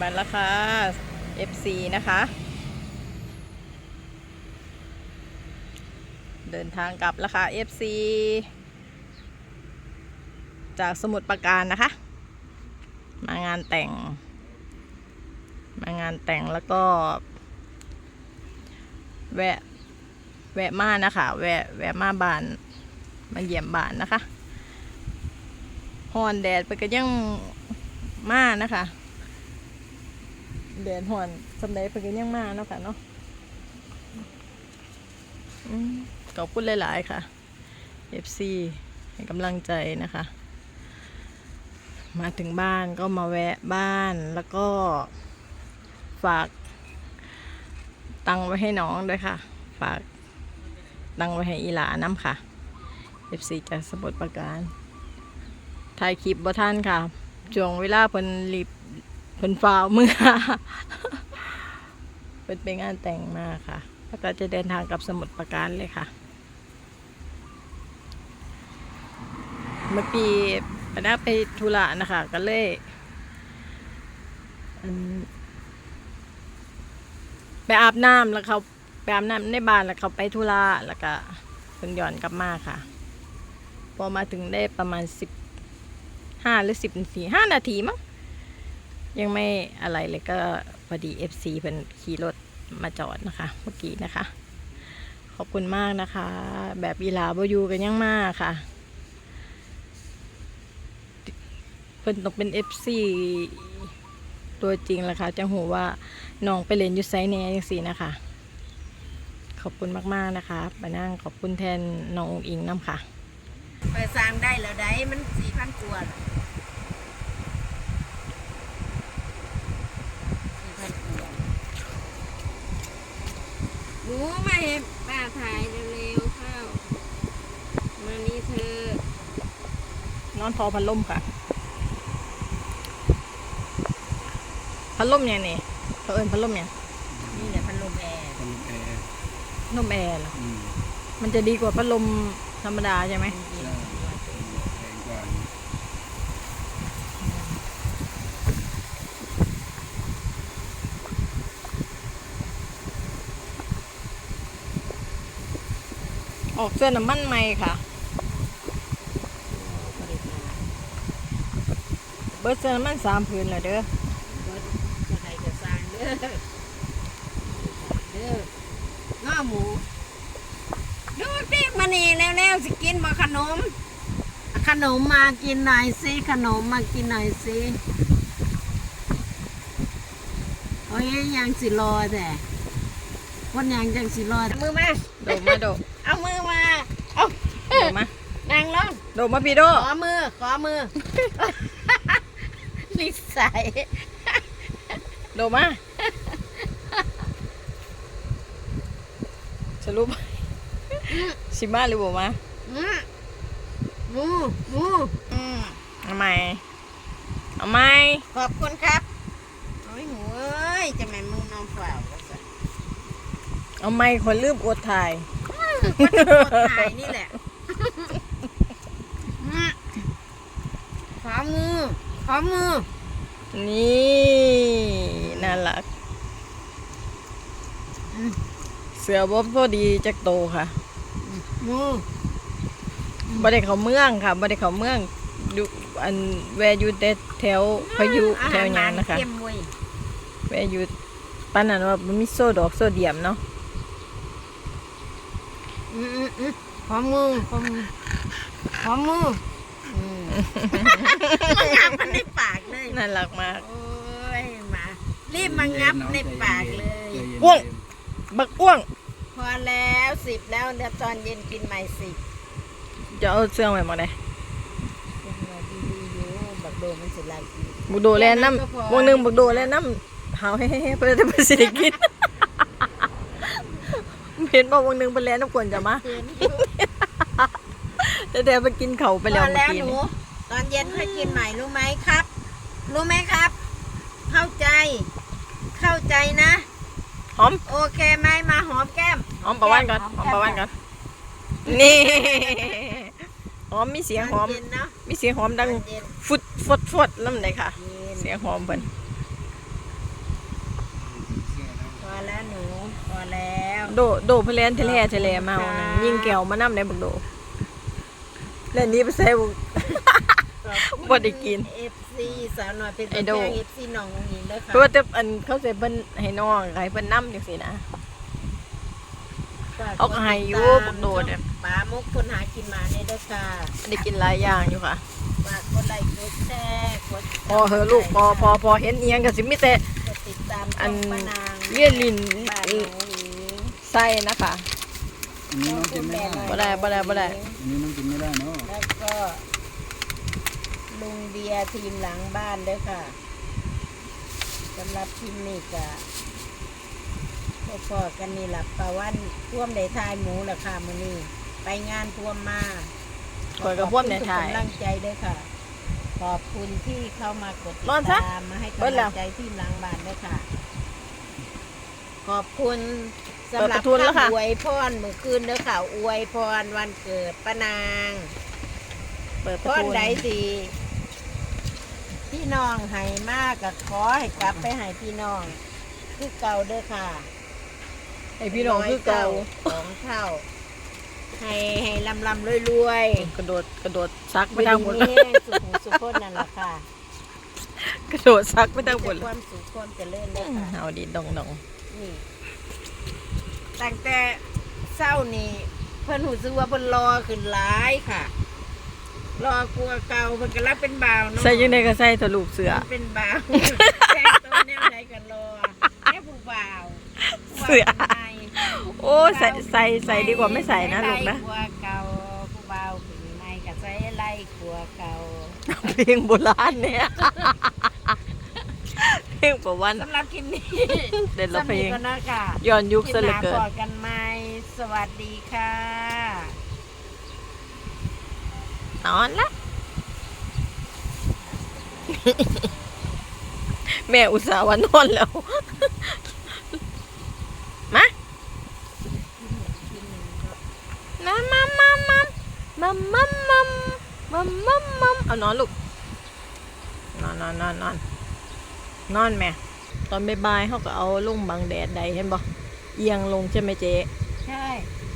บัตราคา FC นะคะ เดินทางกลับราคา FC จากสมุทรปราการนะคะ มางานแต่ง มางานแต่งแล้วก็ แวะ แวะมานะคะ แวะ แวะมาบ้าน มาเยี่ยมบ้านนะคะฮอนแดดไปก็ยังมานะคะ แดดฮอนสำเร็จไปก็ยังมาเนาะค่ะเนาะขอบคุณหลายๆค่ะ FC ให้กำลังใจนะคะ มาถึงบ้านก็มาแวะบ้านแล้วก็ฝาก ตังไว้ให้น้องด้วยค่ะ ฝากตังไว้ให้อีหลาน้ำค่ะ FC จากสมุทรปราการถ่ายคลิปบ่ท่านค่ะช่วงเวลาเพิ่นรีบ เพิ่นฟ้าวเมื่อเพิ่นไปงานแต่งมาค่ะ แล้วก็จะเดินทางกลับสมุทรปราการเลยค่ะ เมื่อปีปนาไปธุระนะคะ ก็เลยไปอาบน้ำแล้วเขาไปอาบน้ำในบ้านแล้วเขาไปธุระแล้วก็เพิ่งย้อนกลับมาค่ะ พอมาถึงได้ประมาณสิบห้าหรือสิบนาทีห้านาทีมั้ง ยังไม่อะไรเลยก็พอดีเอฟซีเพิ่นขี่รถมาจอดนะคะ เมื่อกี้นะคะ ขอบคุณมากนะคะ แบบอีลาบอยูกันยังมากค่ะ เพิ่นต้องเป็นเอฟซีตัวจริงแหละค่ะจังหูว่าน้องไปเล่นอยูไซแหน่ยังสีนะคะ ขอบคุณมากๆนะคะมานั่งขอบคุณแทนน้ององอิงน้ำค่ะ ไปสร้างได้แล้วได้มันสี่พันกว่าล่ะ4,000กว่าห นูมาเห็นป้าถ่ายเร็วๆเข้ามานี่เธอนอนพอพัดลมค่ะ พัดลมเนี่ยนี่เขาเอิญพัดลมเนี่ยนี่แหละพัดลมแอร์พัดลมแอร์พัดลมแอร์เหรอ อืมมันจะดีกว่าพัดลมธรรมดาใช่ไหมใช่แพงกว่า ออกเสื้อน้ำมันใหม่ค่ะ เบิร์ดเสื้อน้ำมันสามพื้นเลยเด้อเบิดจะใครจะสร้างเด้อเด้อง้อหมูดูปิ๊กมานี่เร็วๆสิกินบ่ขนม ขนมมากินหน่อยสิขนมมากินหน่อยสิโอ้ยยังสิรอแต่ วันยังจังสิรอมือมา โดดมาโดดเอามือมา เอาโดดมานั่งลงโดดมาพี่โดขอมือ ขอมือนิสัยโดดมาสรุปชิมาหรือบ่มาอืมหมูหมูอืมเอาไหมเอาไหมขอบคุณครับ โอ้ยหมูเอ้ยจะแม่นมึงนอนเปล่าก็สิ เอาไหมคนลืมอดถ่ายก็จะกดถ่ายนี่แหละอืมขอมือขอมือ นี่น่ารักอืมเสือบอบพอดีจักโตค่ะมือบ่ได้เขาเมืองค่ะบ่ได้เขาเมืองอยู่อันแวอยู่แต่แถวพายุแถวหยังนะคะอาหารหวาเข้มเว้ยแวอยู่ปานนั้นว่ามันมีโซดอกโซเดียมเนาะ อืมอืมอืมขอมือขอมือขอมืออืมมันงับมันในปากเลย น่ารักมากโอ้ยมา รีบมางับในปากเลยใจนอ้วงบักอ้วง พอแล้วสิบแล้วเดี๋ยวตอนเย็นกินใหม่สิบจะเอาเสื้อไว้มาได้ยังไงดีๆอยู่บักโดมันสิลายอีกบักโดแลน้แค่นั้นก็พอำวงหนึงบักโดแลน้ำหาวเฮ้ๆเพื่อจะไปสิได้กิน เห็นบอกวงหนึงเป็นแลน้ำกวนจะมาเห็นอยู่แต่แต่ไปกินเขาไปพแล้วอเมื่อแล้วกี้หนู นี่ตอนเย็นค่อยกินใหม่รู้ไหมครับ รู้ไหมครับ เข้าใจ เข้าใจนะ หอมโอเคไหมมาหอมแก้ม หอมประวันก่อนหอมประวันก่อนนี่หอมมีเสียงหอม ตนเย็นเนาะมีเสียงหอมดังตอนเย็นฟุดฟดฟดน้ำเลยค่ะ เย็นเสียงหอมเพิ่น อแล้วหนูพอแล้วโดโดเพลนเทเลเทเลมาเอาหนึ่งยิงแก้วมานำในบักโดแล้วนี้ไปใส่บุบ่ได้กิน เอฟซีสาวหน่อยเป็นไอ้ตัวโดแทนเอฟซีน้องหญิงเด้อค่ะเพราะว่าแต่อันเขาใส่เพิ่นให้น้องให้เพิ่นนำจังซี่นะ ฝกเอาก็ให้อยู่กดติดตามบักโดดเนี่ย ป้ามุกคนหากินมาในเด้อค่ะได้กินหลายอย่างอยู่ค่ะ ฝากกดไลค์กดแชร์กดพอเหอะลูกพอพอพอเห็นเอียงก็สิมีแต่ กดติดตามอันช่งป้านาง เลี่ยนลิ้นบ้านหนูหญิงไส้นะคะอันนี้น้องกินไม่ได้บ่ได้บ่ได้บ่ได้อันนี้น้องกินไม่ได้เนาะแล้วก็ลุงเบียร์ทีมหลังบ้านเด้อค่ะสำหรับทีมนี้ก็พอๆกันนี่หลับปะวันท่วมในทายหมูราคามื้อนี้ไปงานท่วมมาข่อยก็พ่วมในถ่ายขอบคุณทุกกำลังใจเด้อค่ะ ขอบคุณที่เข้ามากดติดนอนซะตามมาให้เบิดกำแล้ลัวงใจทีมหลังบ้านเด้อค่ะ ขอบคุณสำหรับเปิดประทุนแล้วค่ะคำอวยพรเมื่อคืนเด้อค่ะอวยพรวันเกิดป้านางเปิดปพระรตูใดสิพี่น้องให้มากก็ขอให้กลับไปให้พี่น้อง คือเก่าเด้อค่ะ ให้พี่น้องคือเก่าของเท่าให้ให้ลำลำรวยรวยกระโดดกระโดดซักๆไปทางบนนี้สุขหูสุขคนนั่นแหละค่ะ กระโดดซักไปทางบนมีแต่ความสุขความเจริญเด้อค่ะเอาดีดองดอง นี่ตั้งแต่เศร้านี่เพิ่นหูซึกว่าเพิ่นรอขึ้นหลายค่ะ รอกลัวเก่าเพิ่นก็รับเป็นบ่าวเนาะใส่ยังไงก็ใส่ทะลุเสือมันเป็นบ่าวแต่งตัวแนวไหนกันรอแค่ผู้บ่าวผู้บ่าวเสือคนใหม่โอ้ใส่ใส่ใส่ดีกว่าไม่ใส่นะลูกนะไล่กลัวเก่าผู้บ่าวขึ้นใหม่ก็ใส่ไล่กลัวเก่าเพลงโบราณเนี่ยเพ ลงประวันสำหรับคลิปนี้เด็ดละเพลงสำหรับกันนะค่ะย้อนยุคคลิซะปเหหลือน้าเกิพนอกันไหมสวัสดีค่ะ นอนละ แม่อุตส่าห์ว่านอนแล้วมามามามามามามามามามามาเอานอนลูก นอนนอนนอนนอน นอนแม่ตอนบ่ายๆเขาก็เอาลงบังแดดใดเห็นบ่เอียงลงใช่ไหมเจ๊ใช่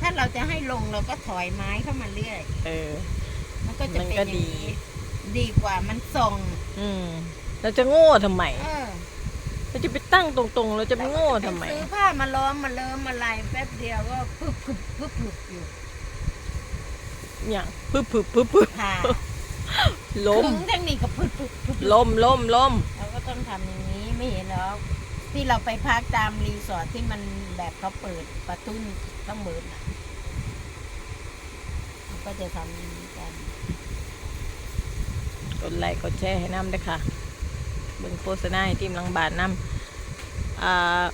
ถ้าเราจะให้ลงเราก็ถอยไม้เข้ามาเรื่อย เออ มันก็จะมันเป็นก็อย่างดี นี้ดีกว่ามันส่งอืมเราจะโง่ทำไมเออเราจะไปตั้งตรงๆ เราจะไปโง่ทำไม ซื้อผ้ามาล้อมมาเลิมมาลายแป๊บเดียวก็พึบพึบพึบพึบอยู่อย่างพึบพึบพึบพึบค่ะล้มถึงทางนี้ก็พึบพึบพึบล้มล้มล้มเราก็ ต้องทำอย่างนี้ไม่เห็นหรอกที่เราไปพักตามรีสอร์ทที่มันแบบเขาเปิดประตุ้นต้องเบิดน่ะเราก็จะทำอย่างนี้กัน กดไลค์กดแชร์ให้น้ำด้วยค่ะเบิ่งโฆษณาให้ทีมลังบาทน้ำอ่า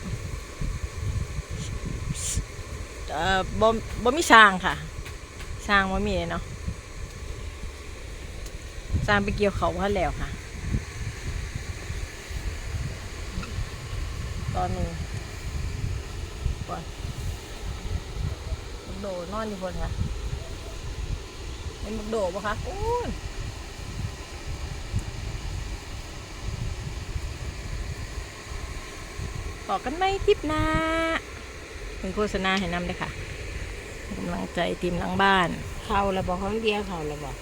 เอ่อบ่บ่มีสร้างค่ะสร้างบ่มีเลยเนาะสร้างไปเกี่ยวเขาพันแล้วค่ะ ตอนนี้ก่อนบักโดนอนอยู่บนค่ะเป็นบักโดปะคะโอ้ยบอกกันไหมคลิปหน้าเป็นโฆษณาให้นำเลยค่ะให้กำลังใจทีมหลังบ้าน เขาระบอกของเดียวเขาระบอก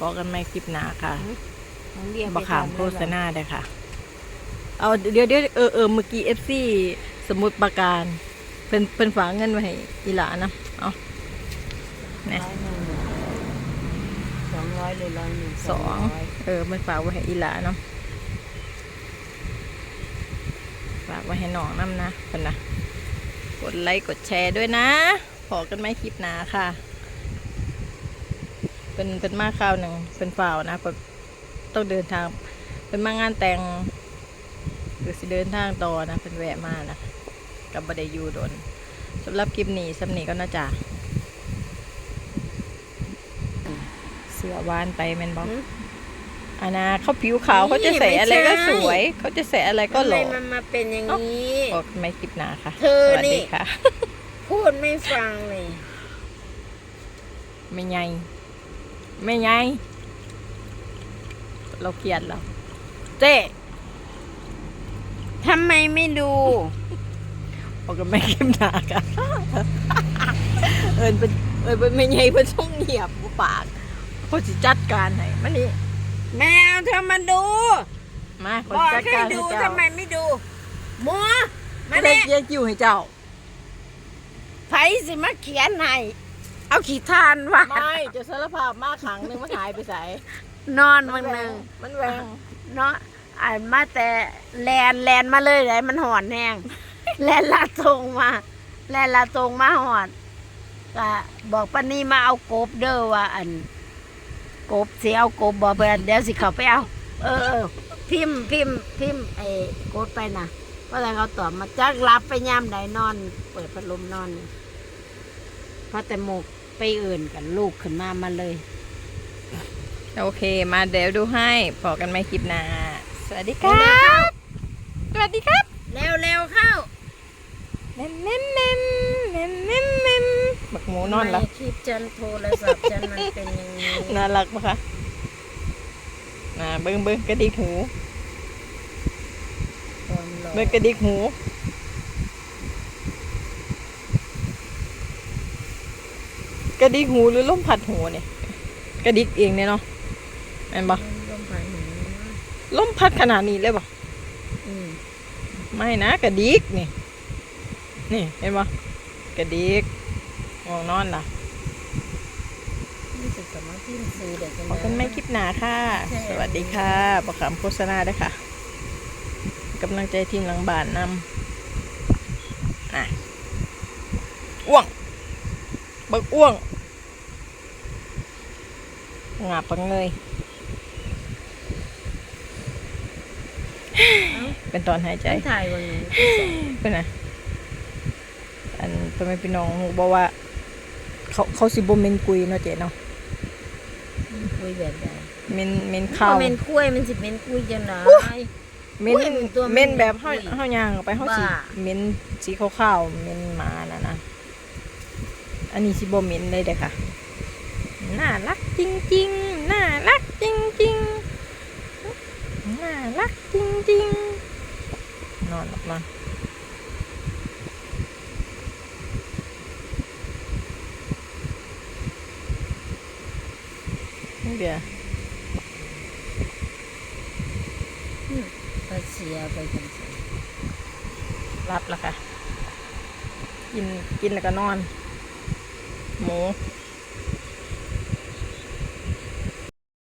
บอกกันไหมคลิปหน้าค่ะ ของเดียวบอขามโฆษณาเลยค่ะ เอาเดี๋ยวเดี๋ยวเออเออเมื่อกี้เอฟซีสมุดประการเป็นเป็นฝากเงินไว้ให้อีหลานะเอาร้อหนึ่งสองร้อยเลยร้อยหนึ่งสองเออ มันฝากไว้ให้อีหลาเนาะฝากไว้ให้น้องน้ำนะคนนะกดไลค์กดแชร์ด้วยนะพอกันไหมคลิปหนาค่ะ เป็นเป็นมาข่าวหนึ่งเป็นฝ่าวนะแบบต้องเดินทาง เป็นมางานแต่ง หรือสิเดินทางต่อนะเป็นแวะมานะกับบไดอยูโดนสำหรับคลิปนี้สำนีก็น่าจะเสือวานไปแมนบอกอันนะเขาผิวขาวเขาจะใส่อะไรก็สวย เขาจะใส่อะไรก็ทำหไมล่อมันมาเป็นอย่างนี้บอกไม่คลิปหนาค่ะ เธอสวัสนี่ดีค่ะ พูดไม่ฟังเลย ไม่ไง ไม่ไง เราเกลียดเราเจ๊ ทำไมไม่ดูพอกันไม่เข้มหนาค่ะเอินเป็นเอินเป็นไม่ใหญ่เป็นช่องเหยียบกูปากพอสิจัดการให้มานี่แมวเธอมาดู มาคนบอกจัดให้การให้ดูเจ้าทำไมไม่ดูหมัวมาไม่ได้เนี่ยเยี่ยกิ้วให้เจ้า ไผสิมาเขียนให้เอาขี้ทานว่าไม่จะสารภาพมาขังหนึ่งมันหายไปใส่นอนมึงหนึ่งมันแหวง เนาะ อ่านมาแต่แลนแลนมาเลยไหนมันหอนแห้งแลนลาตรงมา แลนลาตรงมาหอนก็บอกปานี่มาเอากบเด้อว่าอัน กบสิเอากบบอกเพื่อนเดี๋ยวสิเขาไปเอา เออเออพิมพ์พิมพ์พิมพ์ไอ้กดไปนะเพราะอะไรเขาตอบมาจักรับไปย่ามใดนอน เปิดพัดลมนอนพราะแต่หมกไปอื่นกันลูกขึ้นมามาเลย โอเค มาเดี๋ยวดูให้พอกันไหมคลิปหน้าส วัสดีครับ สวัสดีครับ เร็วเร็วเข้าเน้นเน้นเน้นเน้นเน้นเน้นบักหมูนอนแล้วทำไมคลิปฉันโทรศัพท์ฉันมันเป็นอย่างนี้น่ารักปะคะน่าเบิ้งเบิ้งกระดิกหูคนหล่อเบิ้งกระดิกหูกระดิกหูหรือลมพัดหูเนี่ยกระดิกเองเนี่ยเนาะแม่นปะลมผ่านหู ลมพัดขนาดนี้เลยปะอืมไม่นะกระดิกนี่ นี่เห็นปะกระดิกง่วงนอนล่ะนี่สุดสมาธิซื้อเด็กขอกันไม่คลิปหนาค่ะ สวัสดีค่ะ ประคำโฆษณาด้วยค่ะกำลังใจทีมหลังบ้านนำอะอ้วงบักอ้วง งาบปังเงย เป็นตอนหายใจใจถ่ายวันนี้เป็นไงอันเป็นไม่พี่น้องหูบอกว่า เขาเขาสิบเมนกุยเนาะเจ๊เนาะคุยแบบใดเมนเมนข้าข้าววเมนคุยมันสิเมนคุยจังไดเมนอุ้ยมันตัวมันเมนแบบเฮาอุ้ยเฮาย่างออกไปเฮาสิบ้าเมนสีขาวๆเมนหมาน่ะนะอันนี้สิบ่เมนเลยเด้อค่ะน่ารักจริงๆน่ารักจริงๆ น่ารักจริงๆ นอนหลับนอนนี่เดียวก็เสียไปจังซี่รับแล้วค่ะ กินกินแล้วก็นอน หมู